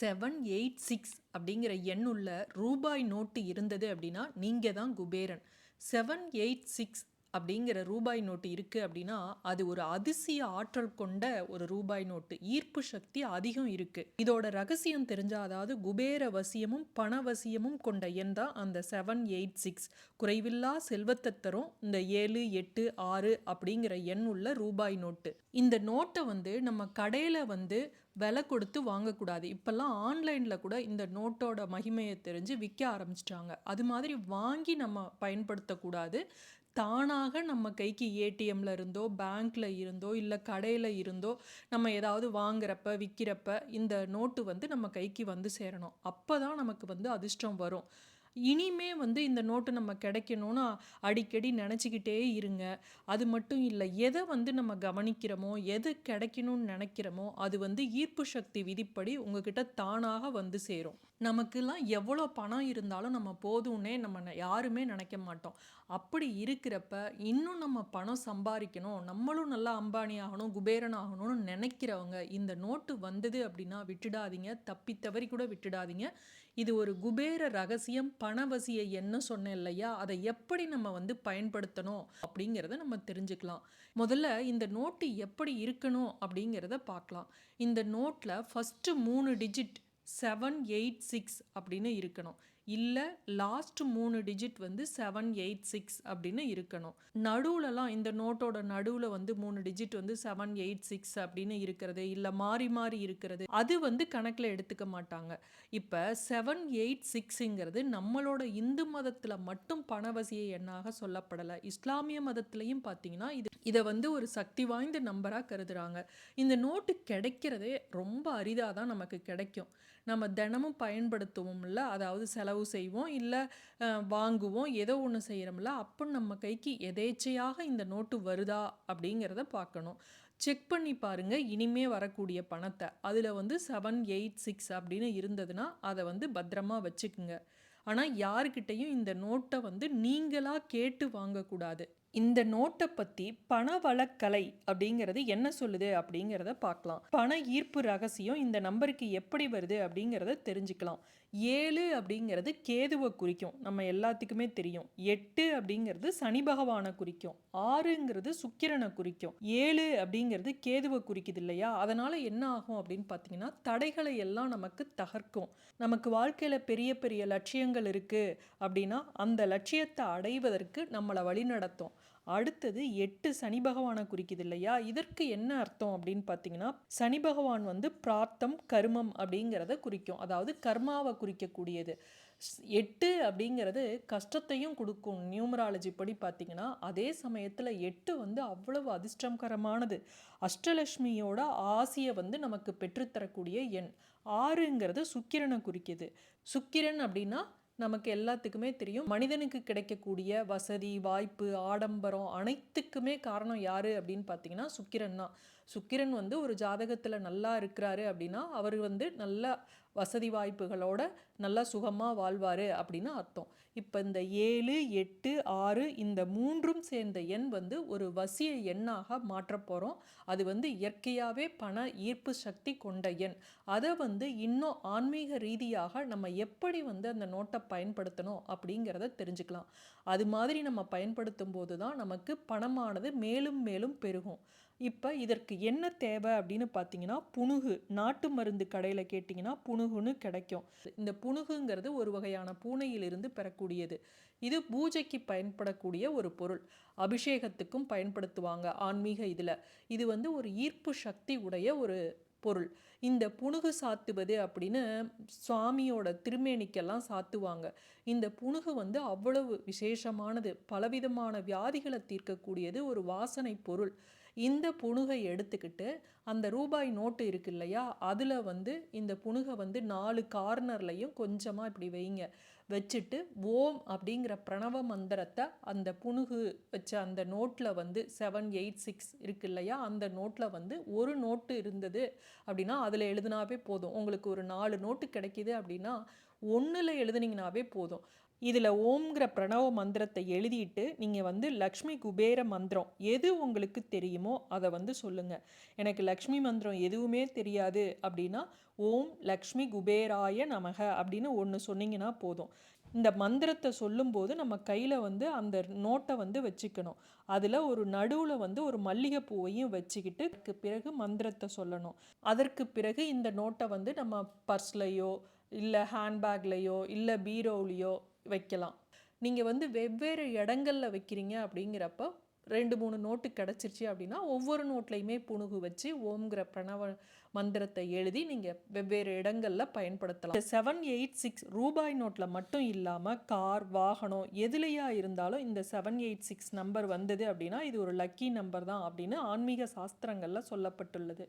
Seven eight six அப்படிங்கிற எண்ணுள்ள ரூபாய் நோட்டு இருந்தது அப்படின்னா நீங்கள் தான் குபேரன். செவன் எயிட் சிக்ஸ் அப்படிங்கிற ரூபாய் நோட்டு இருக்குது அப்படின்னா அது ஒரு அதிசய ஆற்றல் கொண்ட ஒரு ரூபாய் நோட்டு. ஈர்ப்பு சக்தி அதிகம் இருக்குது இதோட ரகசியம் தெரிஞ்சால் அதாவது குபேர வசியமும் பணவசியமும் கொண்ட எண் தான் அந்த செவன் எயிட் சிக்ஸ் குறைவில்லா செல்வத்தை தரும் இந்த ஏழு எட்டு ஆறு அப்படிங்கிற எண் உள்ள ரூபாய் நோட்டு. இந்த நோட்டை வந்து நம்ம கடையில் வந்து விலை கொடுத்து வாங்கக்கூடாது. இப்போல்லாம் ஆன்லைனில் கூட இந்த நோட்டோட மகிமையை தெரிஞ்சு விற்க ஆரம்பிச்சிட்டாங்க. அது மாதிரி வாங்கி நம்ம பயன்படுத்தக்கூடாது. தானாக நம்ம கைக்கு ஏடிஎம்ல இருந்தோ பேங்க்ல இருந்தோ இல்லை கடையில் இருந்தோ நம்ம ஏதாவது வாங்குறப்ப விற்கிறப்ப இந்த நோட்டு வந்து நம்ம கைக்கு வந்து சேரணும். அப்போ தான் நமக்கு வந்து அதிர்ஷ்டம் வரும். இனிமே வந்து இந்த நோட்டு நம்ம கிடைக்கணும்னு அடிக்கடி நினச்சிக்கிட்டே இருங்க. அது மட்டும் இல்லை எதை வந்து நம்ம கவனிக்கிறோமோ எது கிடைக்கணும்னு நினைக்கிறோமோ அது வந்து ஈர்ப்பு சக்தி விதிப்படி உங்ககிட்ட தானாக வந்து சேரும். நமக்குலாம் எவ்வளோ பணம் இருந்தாலும் நம்ம போதும்னே நம்ம ந- யாருமே நினைக்க மாட்டோம். அப்படி இருக்கிறப்ப இன்னும் நம்ம பணம் சம்பாதிக்கணும் நம்மளும் நல்லா அம்பானி ஆகணும் குபேரன் ஆகணும்னு நினைக்கிறவங்க இந்த நோட்டு வந்தது அப்படின்னா விட்டுடாதீங்க. தப்பி தவறி கூட விட்டுடாதீங்க. இது ஒரு குபேர ரகசியம். பணவசியை என்ன சொன்னேன் இல்லையா? அதை எப்படி நம்ம வந்து பயன்படுத்தணும் அப்படிங்கிறத நம்ம தெரிஞ்சுக்கலாம். முதல்ல இந்த நோட்டு எப்படி இருக்கணும் அப்படிங்கிறத பார்க்கலாம். இந்த நோட்டில் ஃபஸ்ட்டு மூணு டிஜிட் செவன் எயிட் சிக்ஸ் அப்படின்னு இருக்கணும். இல்லை லாஸ்ட் மூணு டிஜிட் வந்து செவன் எயிட் சிக்ஸ் அப்படின்னு இருக்கணும். நடுவுலலாம் இந்த நோட்டோட நடுவில் வந்து மூணு டிஜிட் வந்து செவன் எயிட் சிக்ஸ் அப்படின்னு இருக்கிறது இல்லை மாறி மாறி இருக்கிறது அது வந்து கணக்கில் எடுத்துக்க மாட்டாங்க. இப்போ செவன் எயிட் சிக்ஸுங்கிறது நம்மளோட இந்து மதத்தில் மட்டும் பணவசிய எண்ணாக சொல்லப்படலை. இஸ்லாமிய மதத்துலையும் பார்த்தீங்கன்னா இது இதை வந்து ஒரு சக்தி வாய்ந்த நம்பராக கருதுகிறாங்க இந்த நோட்டு கிடைக்கிறதே ரொம்ப அரிதாக தான் நமக்கு கிடைக்கும். நம்ம தினமும் பயன்படுத்துவோம்ல அதாவது செலவு செய்வோம் இல்லை வாங்குவோம் ஏதோ ஒன்று செய்கிறோம்ல அப்போ நம்ம கைக்கு எதேச்சையாக இந்த நோட்டு வருதா அப்படிங்கிறத பார்க்கணும். செக் பண்ணி பாருங்கள் இனிமே வரக்கூடிய பணத்தை. அதில் வந்து செவன் எயிட் சிக்ஸ் அப்படின்னு இருந்ததுன்னா அதை வந்து பத்திரமா வச்சுக்குங்க. ஆனால் யாருக்கிட்டையும் இந்த நோட்டை வந்து நீங்களாக கேட்டு வாங்கக்கூடாது. இந்த நோட்டை பற்றி பணவளக்கலை அப்படிங்கிறது என்ன சொல்லுது அப்படிங்கிறத பார்க்கலாம். பண ஈர்ப்பு ரகசியம் இந்த நம்பருக்கு எப்படி வருது அப்படிங்கிறத தெரிஞ்சுக்கலாம். ஏழு அப்படிங்கிறது கேதுவை குறிக்கும். நம்ம எல்லாத்துக்குமே தெரியும். எட்டு அப்படிங்கிறது சனி பகவானை குறிக்கும். ஆறுங்கிறது சுக்கிரனை குறிக்கும். ஏழு அப்படிங்கிறது கேதுவை குறிக்குது இல்லையா? அதனால் என்ன ஆகும் அப்படின்னு பார்த்தீங்கன்னா தடைகளை எல்லாம் நமக்கு தகர்க்கும். நமக்கு வாழ்க்கையில் பெரிய பெரிய லட்சியங்கள் இருக்குது அப்படின்னா அந்த லட்சியத்தை அடைவதற்கு நம்மளை வழிநடத்தும். அடுத்தது எட்டு சனி பகவானை குறிக்குது இல்லையா? இதற்கு என்ன அர்த்தம் அப்படின்னு பார்த்தீங்கன்னா சனி பகவான் வந்து பிராத்தம் கர்மம் அப்படிங்கிறத குறிக்கும். அதாவது கர்மாவை குறிக்கக்கூடியது. எட்டு அப்படிங்கிறது கஷ்டத்தையும் கொடுக்கும். நியூமராலஜி படி பார்த்தீங்கன்னா அதே சமயத்தில் எட்டு வந்து அவ்வளவு அதிர்ஷ்டகரமானது அஷ்டலட்சுமியோட ஆசையை வந்து நமக்கு பெற்றுத்தரக்கூடிய எண். ஆறுங்கிறது சுக்கிரனை குறிக்குது. சுக்கிரன் அப்படின்னா நமக்கு எல்லாத்துக்குமே தெரியும். மனிதனுக்கு கிடைக்கக்கூடிய வசதி வாய்ப்பு ஆடம்பரம் அனைத்துக்குமே காரணம் யாரு அப்படின்னு பார்த்தீங்கன்னா சுக்கிரன் தான். சுக்கிரன் வந்து ஒரு ஜாதகத்தில் நல்லா இருக்கிறாரு அப்படின்னா அவர் வந்து நல்லா வசதி வாய்ப்புகளோட நல்லா சுகமாக வாழ்வார் அப்படின்னு அர்த்தம். இப்போ இந்த ஏழு எட்டு ஆறு இந்த மூன்றும் சேர்ந்த எண் வந்து ஒரு வசிய எண்ணாக மாற்றப்போகிறோம் அது வந்து இயற்கையாகவே பண ஈர்ப்பு சக்தி கொண்ட எண். அதை வந்து இன்னும் ஆன்மீக ரீதியாக நம்ம எப்படி வந்து அந்த நோட்டை பயன்படுத்தணும் அப்படிங்கிறத தெரிஞ்சுக்கலாம். அது மாதிரி நம்ம பயன்படுத்தும் போது தான் நமக்கு பணமானது மேலும் மேலும் பெருகும். இப்போ இதற்கு என்ன தேவை அப்படின்னு பார்த்தீங்கன்னா புணுகு நாட்டு மருந்து கடையில் கேட்டிங்கன்னா புணுகுன்னு கிடைக்கும். இந்த புணுகுங்கிறது ஒரு வகையான பூனையிலிருந்து பெறக்கூடியது. இது பூஜைக்கு பயன்படக்கூடிய ஒரு பொருள். அபிஷேகத்துக்கும் பயன்படுத்துவாங்க ஆன்மீக இதில். இது வந்து ஒரு ஈர்ப்பு சக்தி உடைய ஒரு பொருள். இந்த புணுகு சாத்துவது அப்படின்னு சுவாமியோட திருமேனிக்கெல்லாம் சாத்துவாங்க. இந்த புணுகு வந்து அவ்வளவு விசேஷமானது பலவிதமான வியாதிகளை தீர்க்கக்கூடியது ஒரு வாசனை பொருள். இந்த புணுகை எடுத்துக்கிட்டு அந்த ரூபாய் நோட்டு இருக்கு இல்லையா அதில் வந்து இந்த புணுகை வந்து நாலு கார்னர்லையும் கொஞ்சமாக இப்படி வைங்க. வச்சுட்டு ஓம் அப்படிங்கிற பிரணவ மந்திரத்தை அந்த புணுகு வச்ச அந்த நோட்டில் வந்து செவன் எயிட் சிக்ஸ் இருக்கு இல்லையா அந்த நோட்டில் வந்து ஒரு நோட்டு இருந்தது அப்படின்னா அதில் எழுதுனாவே போதும். உங்களுக்கு ஒரு நாலு நோட்டு கிடைக்கிது அப்படின்னா ஒன்றில் எழுதுனீங்கனாவே போதும். இதில் ஓம்ங்கிற பிரணவ மந்திரத்தை எழுதிட்டு நீங்கள் வந்து லக்ஷ்மி குபேர மந்திரம் எது உங்களுக்கு தெரியுமோ அதை வந்து சொல்லுங்கள் எனக்கு லக்ஷ்மி மந்திரம் எதுவுமே தெரியாது அப்படின்னா ஓம் லக்ஷ்மி குபேராய நமக அப்படின்னு ஒன்று சொன்னீங்கன்னா போதும். இந்த மந்திரத்தை சொல்லும்போது நம்ம கையில் வந்து அந்த நோட்டை வந்து வச்சுக்கணும். அதில் ஒரு நடுவில் வந்து ஒரு மல்லிகைப்பூவையும் வச்சுக்கிட்டு அதுக்கு பிறகு மந்திரத்தை சொல்லணும். அதற்கு பிறகு இந்த நோட்டை வந்து நம்ம பர்ஸ்லையோ இல்லை ஹேண்ட்பேக்லேயோ இல்லை பீரோவிலையோ வைக்கலாம். நீங்கள் வந்து வெவ்வேறு இடங்கள்ல வைக்கிறீங்க அப்படிங்கிறப்ப ரெண்டு மூணு நோட்டு கிடச்சிருச்சு அப்படின்னா ஒவ்வொரு நோட்லையுமே புணுகு வச்சு ஓம்ங்கிற பிரணவ மந்திரத்தை எழுதி நீங்கள் வெவ்வேறு இடங்களில் பயன்படுத்தலாம். செவன் எயிட் சிக்ஸ் ரூபாய் நோட்டில் மட்டும் இல்லாமல் கார் வாகனம் எதுலையா இருந்தாலும் இந்த செவன் எயிட் சிக்ஸ் நம்பர் வந்தது அப்படின்னா இது ஒரு லக்கி நம்பர் தான் அப்படின்னு ஆன்மீக சாஸ்திரங்களில் சொல்லப்பட்டுள்ளது.